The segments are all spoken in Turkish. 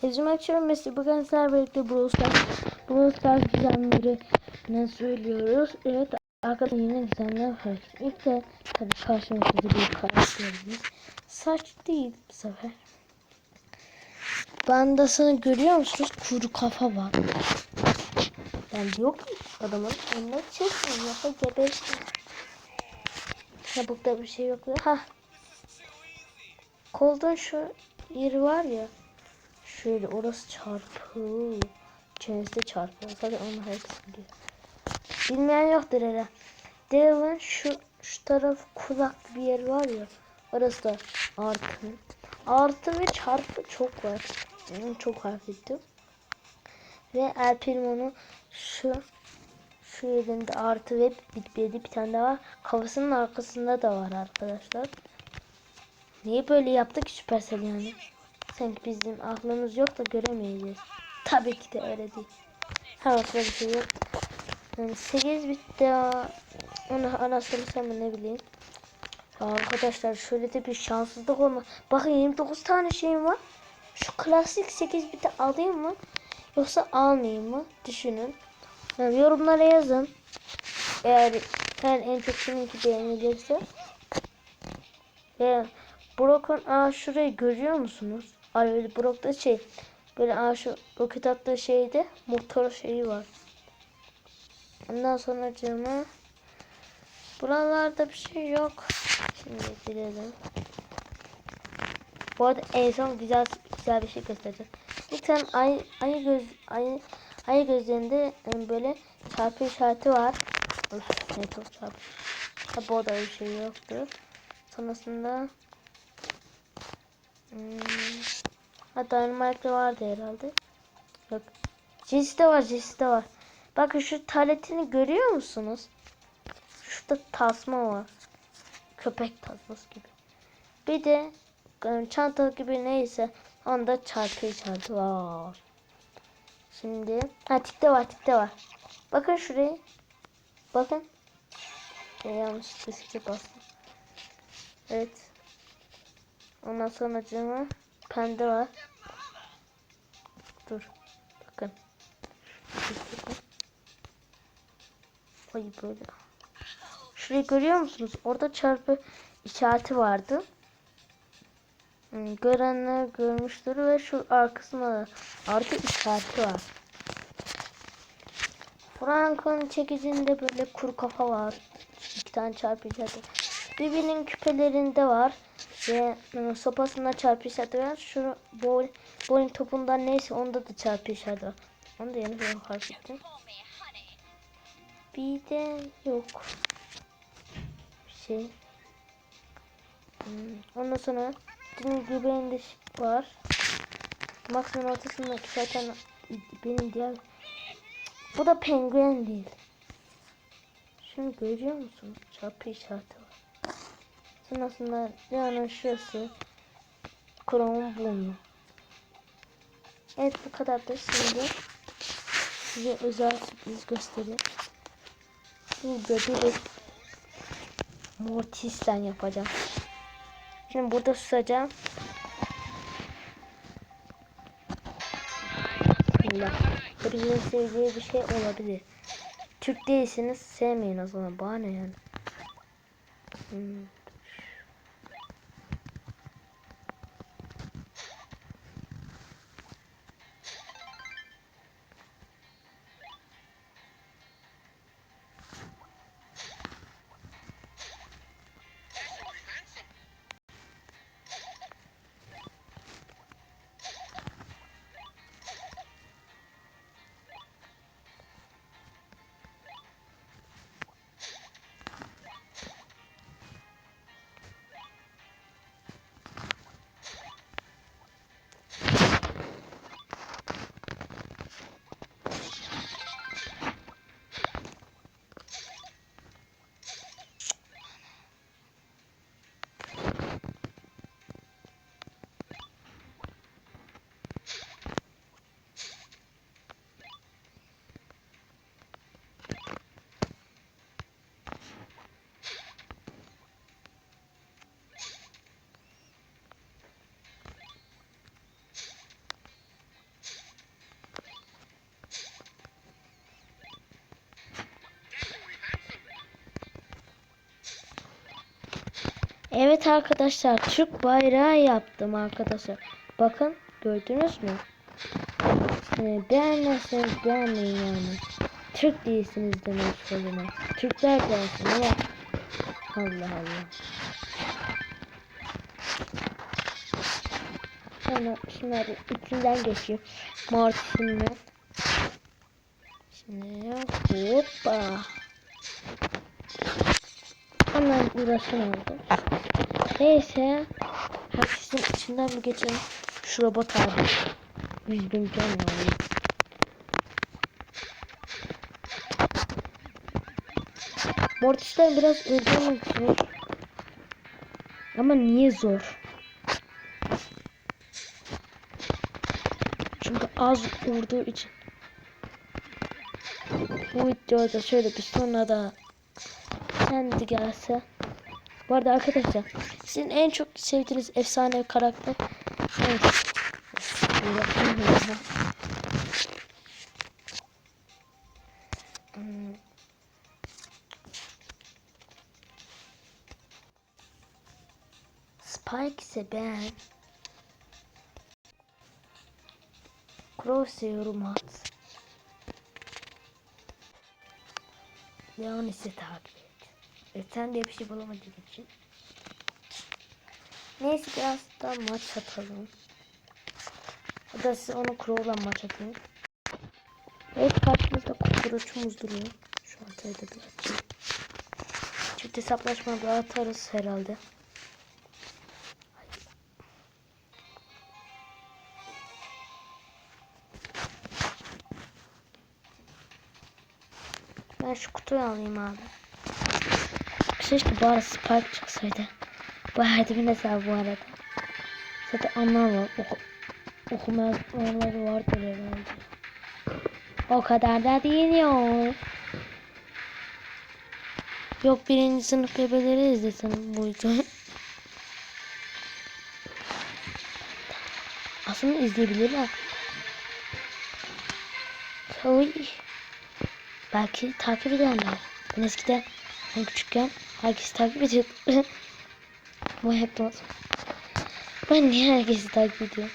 Hezim açıyorum mesela bugün sizlerle birlikte Brawl Stars, Brawl söylüyoruz. Evet arkadaşlar yine düzenler var. İlk de tabii karşımızda bir karakterimiz. Saç değil bu sefer. Bandasını görüyor musunuz? Kuru kafa var. Yani yok adamın önüne çıkmıyor. Yoksa gebersin. Çabukta bir şey yok. Ha. Koldan şu yeri var ya. Şöyle orası çarpı. Çenesi çarpı. Zaten onu herkes biliyor. Bilmeyen yoktur herhalde. Devin şu şu taraf kulak bir yer var ya. Orası da artı. Artı ve çarpı çok var. Onu çok harf ettim. Ve El Primo'nun şu şu yerinde artı ve bir, bir, tane daha var. Kafasının arkasında da var arkadaşlar. Niye böyle yaptık Supercell yani? Sanki bizim aklımız yok da göremeyeceğiz. Tabii ki de öyle değil. Ha başka bir şey yok. Yani 8 bitti. Onu anasını mı ne bileyim. Arkadaşlar şöyle de bir şanssızlık olma. Bakın 29 tane şeyim var. Şu klasik 8 biti alayım mı? Yoksa almayayım mı? Düşünün. Yani yorumlara yazın. Eğer her en çok kiminki beğenilirse. Ve Brock'un aa şurayı görüyor musunuz? Ay böyle Brock'ta şey böyle aa şu roket attığı şeyde motor şeyi var. Ondan sonra cama buralarda bir şey yok. Şimdi gidelim. Bu arada en son güzel güzel bir şey göstereceğim. Bir tane ay ayı göz ayı ayı gözlerinde böyle çarpı işareti var. Of, ne çok çarpı. Ha, bu da bir şey yoktu. Sonrasında hmm, ha Dynamite vardı herhalde. Yok. Jesse de var, Jesse de var. Bakın şu taletini görüyor musunuz? Şurada tasma var. Köpek tasması gibi. Bir de e, çanta gibi neyse onda çarpı işareti var. Şimdi ha tikte var tikte var. Bakın şurayı. Bakın. E, yanlış kesince bastım. Evet. Ondan sonra cama pende var. Dur. Bakın. Ay böyle. Şurayı görüyor musunuz? Orada çarpı işareti vardı. Hmm, Görenler görmüştür ve şu arkasında da artı işareti var. Frank'ın çekicinde böyle kuru kafa var. İki tane çarpı işareti. Bibi'nin küpelerinde var. Ve e, sopasında çarpı işareti var. Şu bowling, bowling topundan neyse onda da çarpı işareti var. Onu da yeni bir fark ettim. Bir de yok. Bir şey. Hmm, Ondan sonra Dün göbeğinde var. Maksimum ortasındaki zaten benim diğer bu da penguen değil. Şunu görüyor musun? Çarpı işareti var. Sonrasında Leon'un şurası Chrome'un burnu. Evet bu kadar da şimdi size özel sürpriz göstereyim. Şimdi bir Mortis'ten yapacağım. Şimdi burada susacağım. Bismillah. Hepinizin sevdiği bir şey olabilir. Türk değilsiniz sevmeyin o zaman. Bana yani. Hmm. Evet arkadaşlar Türk bayrağı yaptım arkadaşlar. Bakın gördünüz mü? Ee, beğenmezseniz beğenmeyin yani. Türk değilsiniz demek zaman. Türkler gelsin ama Allah Allah. Sonra şunları içinden geçeyim. Martin'le. Şimdi hoppa. Hemen uğraşamadım. Neyse. Herkesin içinden mi geçelim? Şu robot abi. Yüz bin can yani. Mortis'ten biraz öldürmek. Ama niye zor? Çünkü az vurduğu için. Bu videoda şöyle bir sonra da sen de gelse. Bu arada arkadaşlar sizin en çok sevdiğiniz efsane karakter hangisi? Hmm. Spike ise ben Crow seviyorum at. Leon ise takip. E sen de bir şey bulamadığın için. Neyse biraz daha maç atalım. Ya da size onu Crow'la maç atayım. Evet karşımızda kukuruçumuz duruyor. Şu haritayı da bir açayım. Çift hesaplaşma da atarız herhalde. Ben şu kutuyu alayım abi. Keşke bari Spike çıksaydı. Bu herdemin hesabı bu arada. Zaten anlar var. Oku okuma yazmaları vardır herhalde. O kadar da değil ya. Yok birinci sınıf bebeleri izlesin bu videoyu. Aslında izleyebilirler. Oy. Belki takip ederler. Ben eskiden ben küçükken herkesi takip ediyordum. Bu hep olsun. Ben niye herkesi takip ediyorum?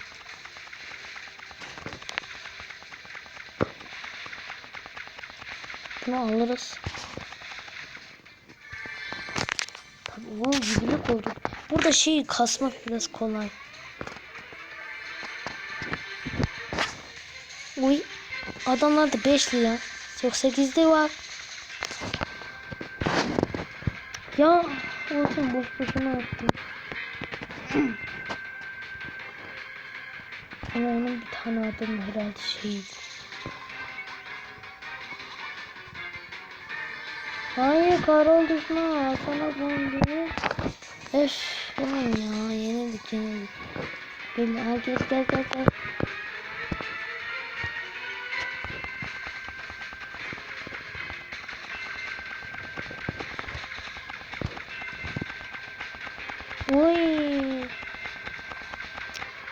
Bunu alırız. Tabii oğlum yüzüne koyduk. Burada şeyi kasmak biraz kolay. Uy. Adamlarda 5'li ya. Yok 8'de var. Ya olsun boş boşuna attım. Ama onun bir tane adım herhalde şeydi. Hayır Karol düşman sana bombayı. Ulan ya yenildik yenildik. Belli herkes gel gel gel.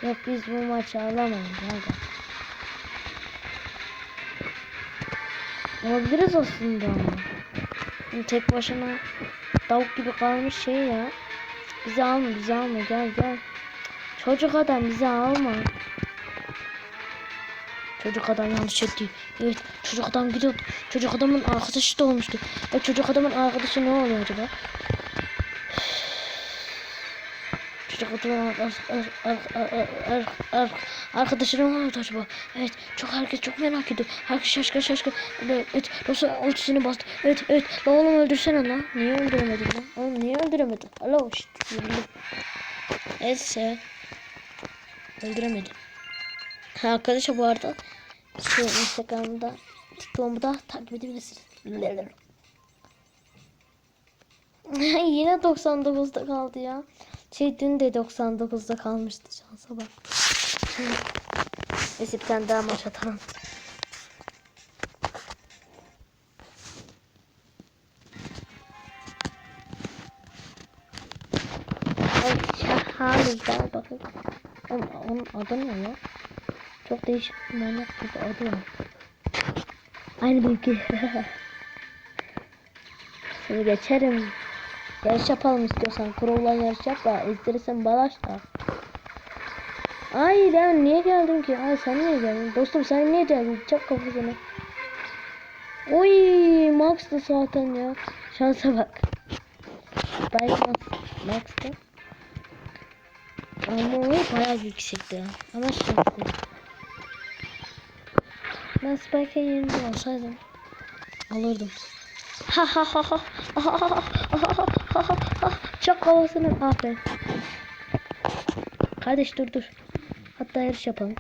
Yok biz bu maçı alamayız hadi. Alabiliriz aslında ama. Tek başına tavuk gibi kalmış şey ya. Bizi alma bizi alma gel gel. Çocuk adam bizi alma. Çocuk adam yanlış etti. Evet çocuk adam gidiyor. Çocuk adamın arkadaşı da olmuştu. E çocuk adamın arkadaşı ne oluyor acaba? Çocuk adamın ar- ar- ar- ar- ar- ar- arkadaşı ne oluyordu acaba? Evet çok herkes çok merak ediyor. Herkes şaşkın şaşkın. Evet, dostlar ultisini bastı. Evet evet. La oğlum öldürsene lan. Niye öldüremedin lan? Oğlum niye öldüremedin? Alo şşt. yürü. Neyse. Öldüremedim. Ha, arkadaşlar bu arada şey, Instagram'da TikTok'umda takip edebilirsiniz. Yine 99'da kaldı ya. Şey dün de 99'da kalmıştı şansa bak. Neyse bir daha maç atalım. Şahane bakın. Onun, onun adı ne ya? Çok değişik bir manyak bir adı var. Aynı bilgi. Seni geçerim. Yarış yapalım istiyorsan. Crow'la yarış yap da izdirirsen balaş da. Ay ben niye geldim ki? Ay sen niye geldin? Dostum sen niye geldin? Çak kafasını. Oy Max'tı zaten ya. Şansa bak. Belki Max, Max'tı. Ama o bayağı yüksekti. Ama şanslı. Ben Spike'ın yerinde olsaydım alırdım. Ha ha ha ha ha ha ha ha Çok havasını aferin. Kardeş dur dur. Hatta yarış yapalım.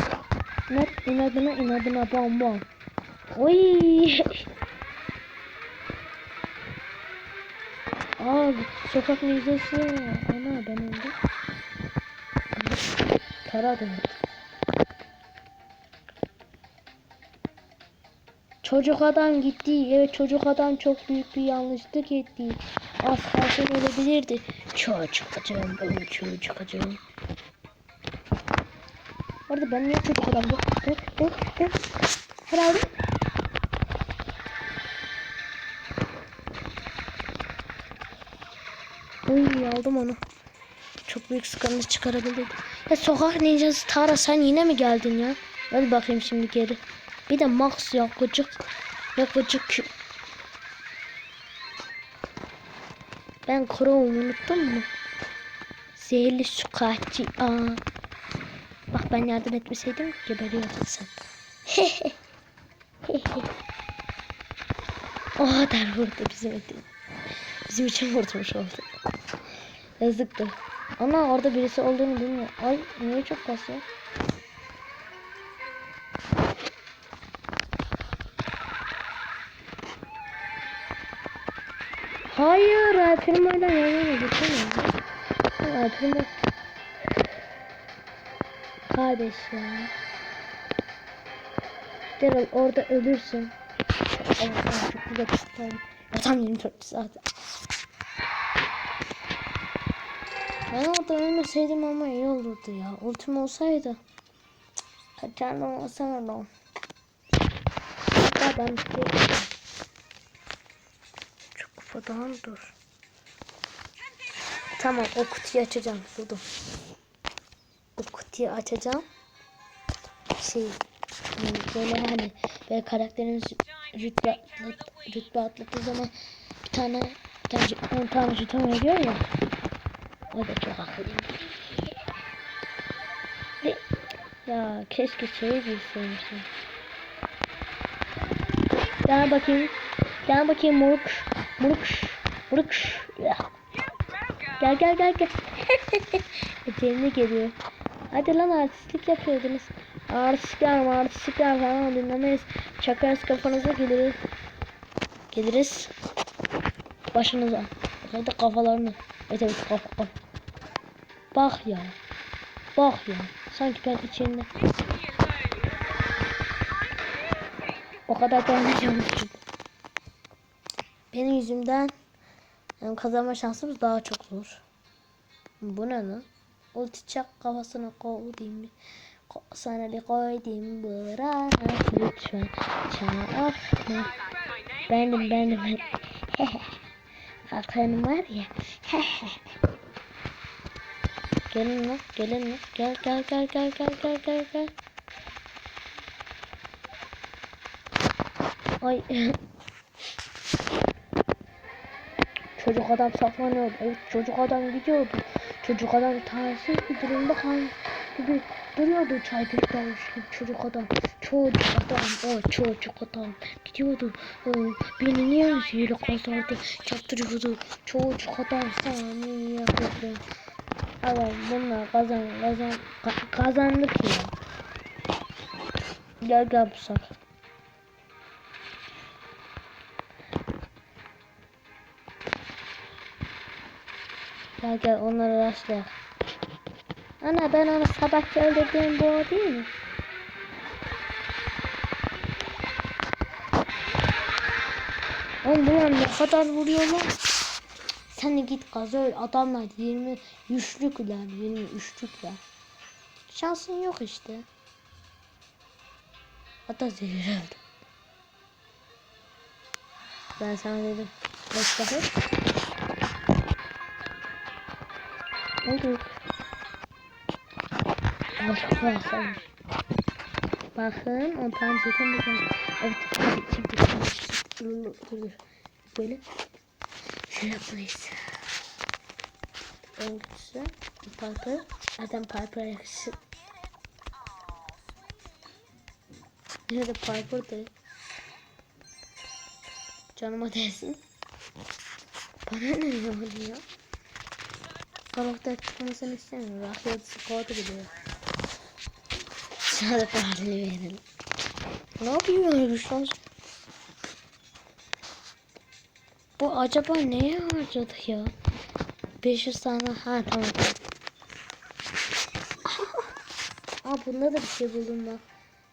İnat inadına inadına bom bom. Oy. Aa sokak müzesi. Ana ben öldüm. Döndü. Çocuk adam gitti. Evet çocuk adam çok büyük bir yanlışlık etti. Az kalsın ölebilirdi. Çocuğum ben çocuğum. Orada ben niye çocuk adam yok? Dur dur dur. Herhalde. Uy aldım onu. Çok büyük sıkıntı çıkarabildim. Ya sokak ninjası Tara sen yine mi geldin ya? Hadi bakayım şimdi geri. Bir de Max yakıcık. Yakıcık. Ben Chrome'u unuttum mu? Zehirli su kaççı. Aa. Bak ben yardım etmeseydim geberiyordun sen. o kadar vurdu bizim için. Bizim için vurmuş oldu. Yazıktı. Ana orada birisi olduğunu bilmiyor. Ay niye çok kasıyor? Hayır, Alper'in yan yana geçemem. Alper'in Kardeş ya. Daryl orada ölürsün. Evet, çok güzel. Ya tam 24 zaten. Ben orada ölmeseydim ama iyi olurdu ya. Ultim olsaydı. Kaçardım olsaydı. Hatta ben bir şey. Çok kafadan dur. Tamam o kutuyu açacağım. Buldum. Bu kutuyu açacağım. Şey böyle hani böyle karakterimiz rütbe, atlat, rütbe atlattığı zaman bir tane bence 10 tane jeton veriyor ya. O da çok akıllıyım. Ve ya keşke şey bilseymişim. Gel bakayım. Gel bakayım moruk. Moruk. Moruk. Ya. Gel gel gel gel. Eteğine geliyor. Hadi lan artistlik yapıyordunuz. Artistlikler artistlikler falan dinlemeyiz. Çakarız kafanıza geliriz. Geliriz. Başınıza. Hadi kafalarını. Evet evet kafa kafa. Bak ya. Bak ya. Sanki ben içinde. O kadar dayanacağım gibi. Benim yüzümden yani kazanma şansımız daha çok zor. Bu ne lan? Ulti çak kafasına koydum. Ko sana bir koydum bırak lütfen çakma. Benim benim. Akın var ya. gelin lan gelin lan. Gel gel gel gel gel gel gel gel. Ay. Çocuk adam saklanıyordu. Evet çocuk adam gidiyordu. Çocuk adam tanesi bir durumda kalmış gibi duruyordu çay beklermiş gibi çocuk adam. Çocuk adam, o çocuk adam gidiyordu. O, beni niye yüzüyle kazardı, çaktırıyordu. Çocuk adam saniye yapıyordu. Evet bunlar kazan kazan ka kazandık ya. Gel gel bu sefer. Gel gel onları rastlayalım. Ana ben onu sabah öldürdüğüm bu değil mi? Oğlum bunlar ne kadar vuruyor lan? Sen de git gaz öl adamlar 20 üçlükler 20 üçlükler. Şansın yok işte. Hatta zehir öldü. Ben sana dedim. Beş dakika. Varsa. Bakın 10 tane jeton buldum. Evet. Şimdi. Böyle. Şöyle yapmalıyız. En güçlü. Piper. Adam Piper yakışır. Nerede Piper değil. Canıma değsin. Bana ne ya? Karakter çıkmasını istemiyorum. Rakyat squat'ı gidiyor. Da paralel verelim. Ne yapıyor öyle güçler? Bu acaba neye harcadı ya? 500 tane. Ha tamam. Aa bunda da bir şey buldum bak.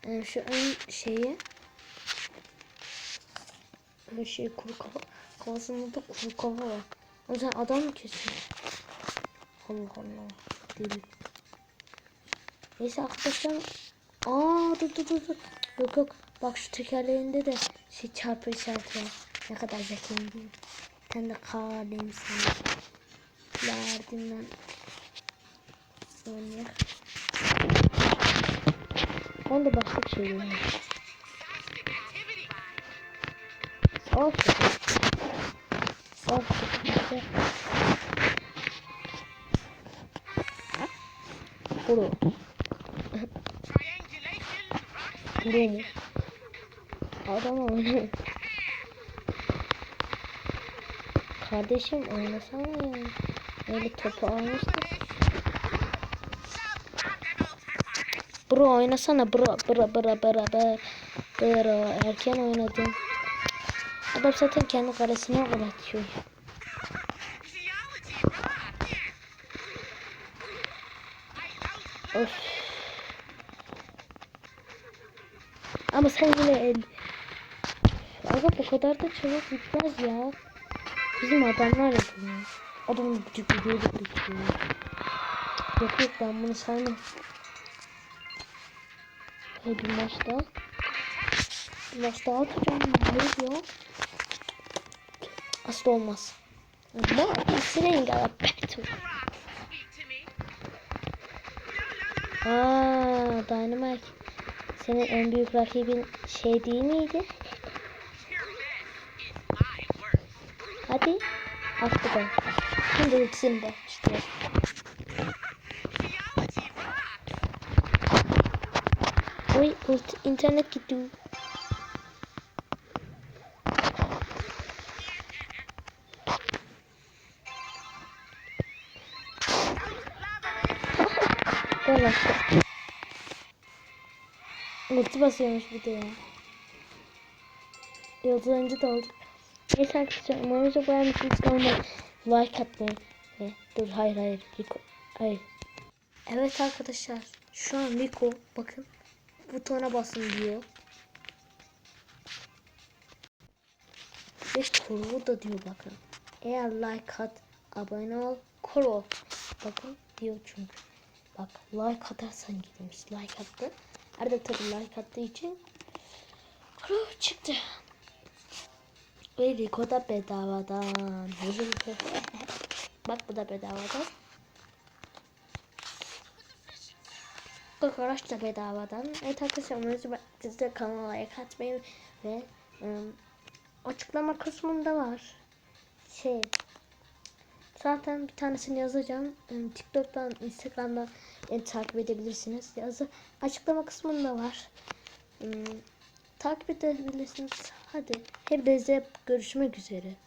Yani şu ön şeyi. Ön şey kuru kafa. Kafasında da kuru kafa var. O yüzden adam mı kesiyor? Allah Allah. Deli. Neyse arkadaşlar. Aa dur dur dur. Yok yok. Bak şu tekerleğinde de şey çarpı işareti var. Ne kadar zekiyim diyeyim. Sen de kahveyim sana. Verdim ben. Sonra. Ben de başka şey diyeyim. Sağ ol. Sağ ol. Mu? Adam oynuyor. Kardeşim oynasana ya. Öyle topu almıştı. Bro oynasana bro bro bro bro bro bro erken oynadın. Adam zaten kendi kalesine uğratıyor. Of. Ama sen yine el. Aga bu kadar da çabuk bitmez ya. Bizim adamlar yapıyor. Adamın küçük bir böyle yapıyor. Yok yok ben bunu saymam. Hey bir maç daha. Bir maç daha atacağım. Hayır ya. Asla olmaz. Ama saying a battle. Aa, Dynamite. Senin en büyük rakibin şey değil miydi? Hadi. Attı ben. Şimdi ultisini de işte. Oy ulti, internet gitti. Ulti basıyormuş bir de ya. Yıldızıncı da olduk. Neyse arkadaşlar umarım çok beğenmişsiniz. Kanalıma like atmayı ve dur hayır hayır Rico hayır. Evet arkadaşlar şu an Rico bakın butona basın diyor. Ve koru da diyor bakın. Eğer like at abone ol koru. Bakın diyor çünkü. Bak like atarsan gitmiş like attı. Arada tabi like attığı için koru çıktı. Ve Rico da bedavadan. Bak bu da bedavadan. Kokoreç da bedavadan. Evet arkadaşlar umarım siz de kanala like atmayı ve ım, açıklama kısmında var. Şey zaten bir tanesini yazacağım. Im, TikTok'tan, Instagram'dan beni takip edebilirsiniz. Yazı açıklama kısmında var. Im, takip edebilirsiniz. Hadi hepinize görüşmek üzere.